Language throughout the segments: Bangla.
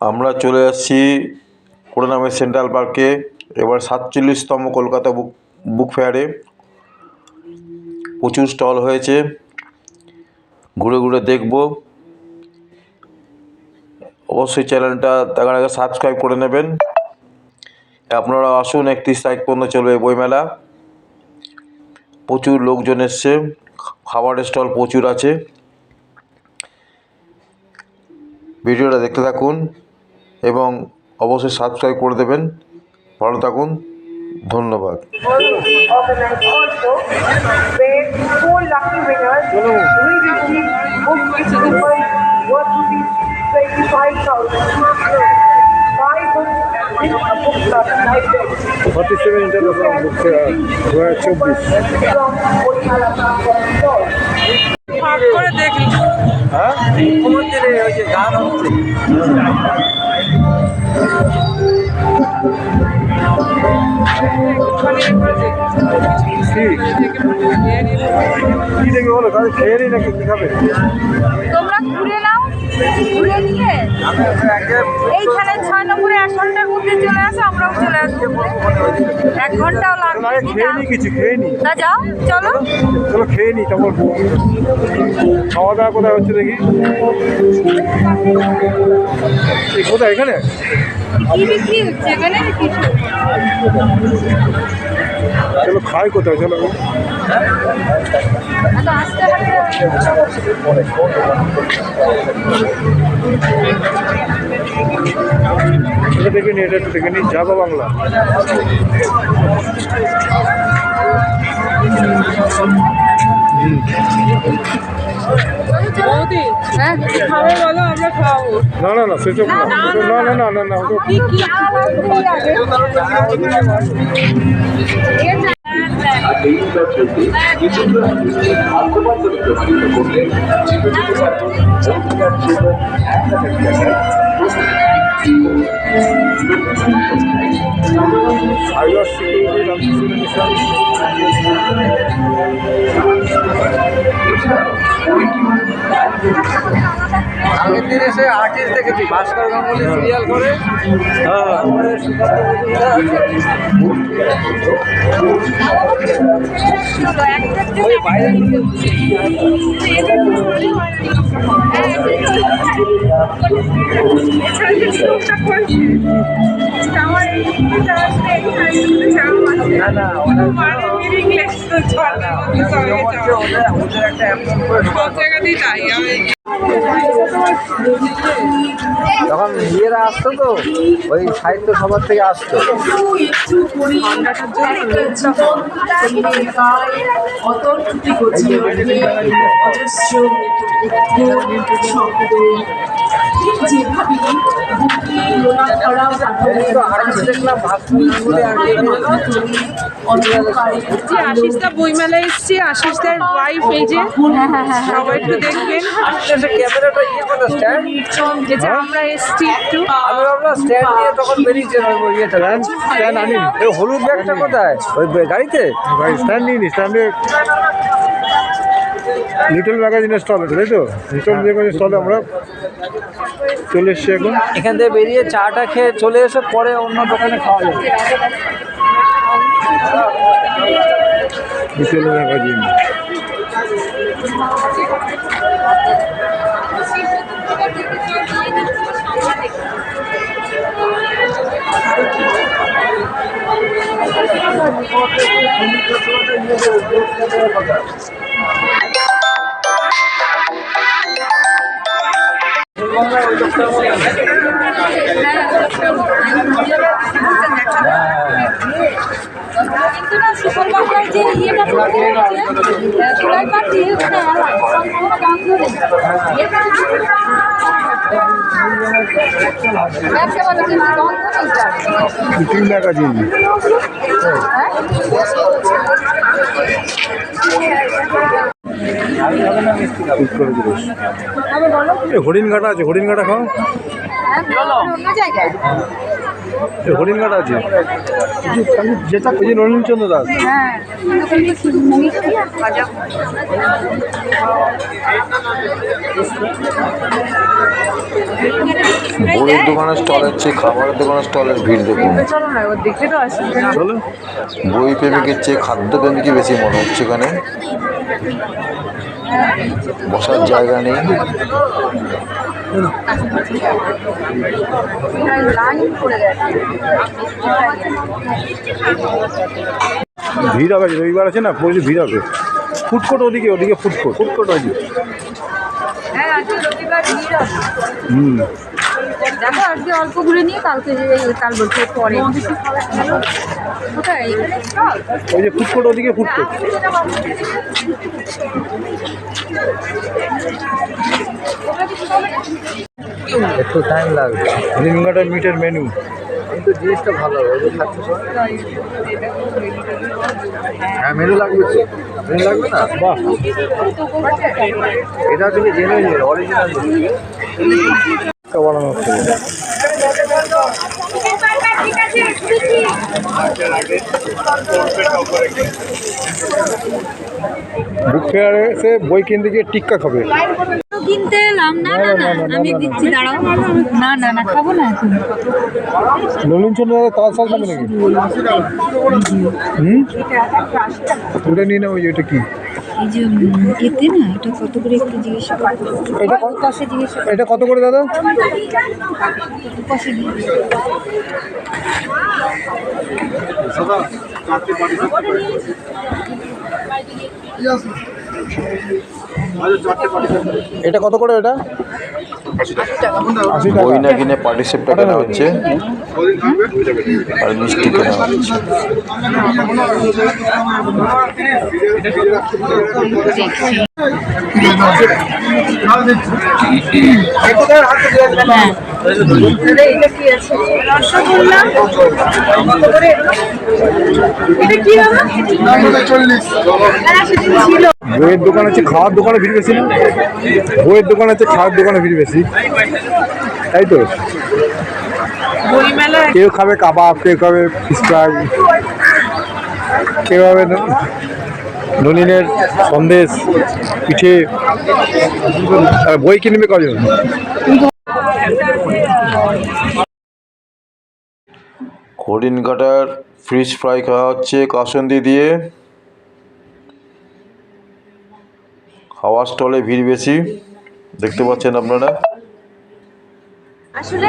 আমরা চলে এসেছি করোনামের সেন্ট্রাল পার্কে, এবার সাতচল্লিশতম কলকাতা বুক বুক ফেয়ারে। প্রচুর স্টল হয়েছে, ঘুরে ঘুরে দেখব। অবশ্যই চ্যানেলটা দেখার আগে সাবস্ক্রাইব করে নেবেন। আপনারা আসুন, একত্রিশ তারিখ পর্যন্ত চলবে বইমেলা। প্রচুর লোকজন এসছে, খাবারের স্টল প্রচুর আছে। ভিডিওটা দেখতে থাকুন। এবং অবশ্যই সাবস্ক্রাইব করে দেবেন। ভালো থাকুন। ধন্যবাদ। দেখি হ্যাঁ গান হচ্ছে। কি দেখবে বলো? তোমরা ঘুরে নাও। ঘুরে নিয়ে এইখানে ছয় নম্বরে আসনটার মধ্যে চলে আসো আমরাও চলে আসব। এক ঘন্টাও লাগবে খেয়ে নিই কিছু খেয়ে নিই তা যাও চলো। চলো খেয়ে নিই তারপর খাওয়া দাওয়া কোথায় হচ্ছে দেখি? কোথায় এখানে? কি বিক্রি হচ্ছে এখানে? কিছু চলো খাই কোথায় চলো এটা দেখে নি এটা একটু দেখে নি যাব বাংলা। বৌদি হ্যাঁ না না না সেসব না না না না না না ওটা কি কি এই আগের দিন এসে আর্টিস্ট দেখেছি ভাস্কর গাঙ্গুলি সিরিয়াল করে। না না একটা অ্যাপসন করে ঢোকা তখন ইয়েরা আসতো তো ওই সাহিত্য সভার থেকে আসতো। তো আশিসদা বইমেলায় এসছে। আশিসদার ওয়াইফ এই যে, সবাই একটু দেখবেন। হলুদ ব্যাগটা কোথায় ওই গাড়িতে স্ট্যান্ড স্টল আছে তাই তো লিটল আমরা চলে এসছি এখন এখান থেকে বেরিয়ে চাটা খেয়ে চলে এসে পরে অন্য দোকানে খাওয়া যাবে। লিটল ম্যাগাজিন কিন্তু না সুপার যে ইয়েটা চুলাই পাচ্ছি ওটা আলাদা সম্পূর্ণ গান ধরে ব্যবসা কিন্তু গান আছে হরিণ ঘাটা খাও জায়গায়। এই হরিণঘাট আছে? যেটা ওই যে নলিনচন্দ্র দাস। হ্যাঁ। বইয়ের দোকানের স্টল চেয়ে খাবারের দোকানের স্টলের ভিড় দেখুন। চলো না এবার দেখে তো আসি। চলো। বই প্রেমিকের চেয়ে খাদ্য প্রেমিকই বেশি মনে হচ্ছে এখানে। বসার জায়গা নেই। ভিড় হবে রবিবার আছে না প্রচুর ভিড় হবে। ফুটকোট ওদিকে ওদিকে ফুটকোট। ফুটকোট ওদিকে। হ্যাঁ হুম। দেখো আজকে অল্প ঘুরে নিয়ে কালকে কাল বলছে পরে। কোথায়? ওই যে ফুডকোর্ট ওদিকে ফুডকোর্ট একটু টাইম লাগবে। হরিণঘাটের মিটের মেনু কিন্তু জিনিসটা ভালো হবে হ্যাঁ মেনু লাগবে তো। মেনু লাগবে না? বাহ। এটা তুমি জেনে নিন অরিজিনাল বানানো হচ্ছে বুক ফেয়ারে এসে বই কিনতে গিয়ে টিক্কা খাবে। কিনতে এলাম। না না না আমি দিচ্ছি দাঁড়াও। না না না খাব না এখন। নলিনচন্দ্র দাদা তাল সাল খাবে নাকি? হুম? ওটা নিয়ে না ওই যে এটা কি? এই যে এতে না এটা কত করে একটু জিজ্ঞেস এটা কত- পাশে জিজ্ঞেস এটা কত করে দাদা? পাশে। এটা কত করে এটা? বই না কিনে পার্টিসিপটা কেনা হচ্ছে। আর মিষ্টি কেনা হচ্ছে। এটা কি আছে? রসগোল্লা? কত করে এটা কি বাবা? ছিল। বইয়ের দোকান আছে খাওয়ার দোকানে ভিড় বেশি বইয়ের দোকান আছে খাওয়ার দোকানে ভিড় বেশি। তাই তো? কেউ খাবে কাবাব কেউ খাবে ফ্রাই কেউ খাবে ন- ননিনের সন্দেশ পিঠে। বই কিনবে কজন? হরিণ কাটার ফিশ ফ্রাই খাওয়া হচ্ছে কাসন্দি দিয়ে। খাওয়ার স্টলে ভিড় বেশি, দেখতে পাচ্ছেন আপনারা। আসলে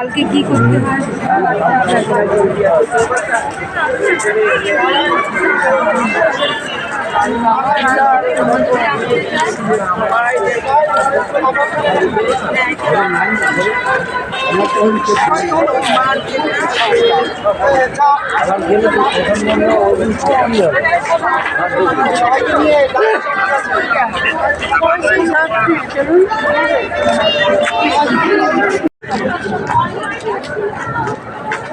কালকে কি করতে হয়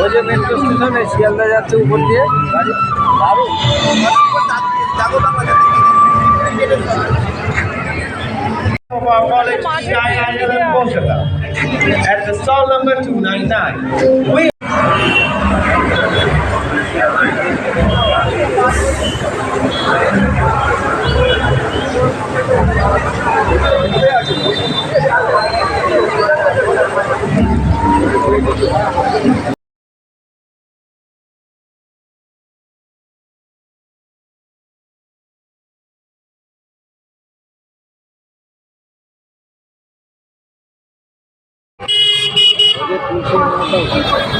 ওই যে মেট্রো স্টেশনে শিয়ালদা যাচ্ছে উপর দিয়ে at the stall number 299. Oh.